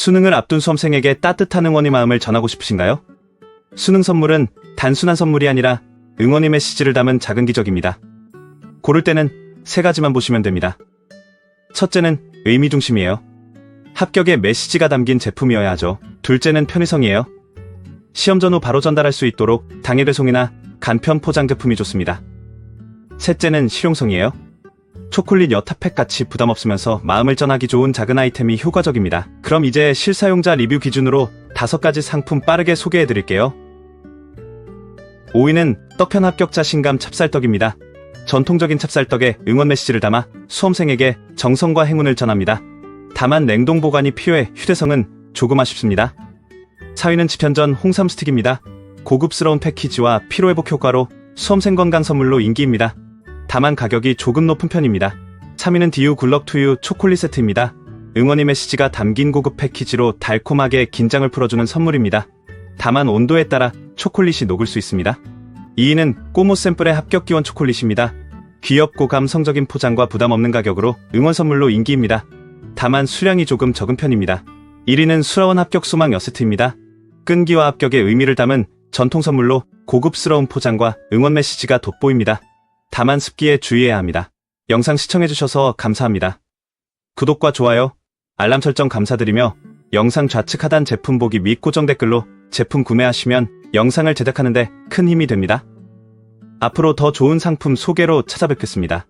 수능을 앞둔 수험생에게 따뜻한 응원의 마음을 전하고 싶으신가요? 수능 선물은 단순한 선물이 아니라 응원의 메시지를 담은 작은 기적입니다. 고를 때는 세 가지만 보시면 됩니다. 첫째는 의미 중심이에요. 합격의 메시지가 담긴 제품이어야 하죠. 둘째는 편의성이에요. 시험 전후 바로 전달할 수 있도록 당일 배송이나 간편 포장 제품이 좋습니다. 셋째는 실용성이에요. 초콜릿 여타팩 같이 부담 없으면서 마음을 전하기 좋은 작은 아이템이 효과적입니다. 그럼 이제 실사용자 리뷰 기준으로 다섯 가지 상품 빠르게 소개해 드릴게요. 5위는 떡편 합격자 신감 찹쌀떡입니다. 전통적인 찹쌀떡에 응원 메시지를 담아 수험생에게 정성과 행운을 전합니다. 다만 냉동 보관이 필요해 휴대성은 조금 아쉽습니다. 4위는 지편전 홍삼 스틱입니다. 고급스러운 패키지와 피로회복 효과로 수험생 건강 선물로 인기입니다. 다만 가격이 조금 높은 편입니다. 3위는 디유 굴럭 투유 초콜릿 세트입니다. 응원의 메시지가 담긴 고급 패키지로 달콤하게 긴장을 풀어주는 선물입니다. 다만 온도에 따라 초콜릿이 녹을 수 있습니다. 2위는 꼬모 샘플의 합격 기원 초콜릿입니다. 귀엽고 감성적인 포장과 부담 없는 가격으로 응원 선물로 인기입니다. 다만 수량이 조금 적은 편입니다. 1위는 수라원 합격 소망 여세트입니다. 끈기와 합격의 의미를 담은 전통 선물로 고급스러운 포장과 응원 메시지가 돋보입니다. 다만 습기에 주의해야 합니다. 영상 시청해주셔서 감사합니다. 구독과 좋아요, 알람 설정 감사드리며 영상 좌측 하단 제품 보기 및 고정 댓글로 제품 구매하시면 영상을 제작하는데 큰 힘이 됩니다. 앞으로 더 좋은 상품 소개로 찾아뵙겠습니다.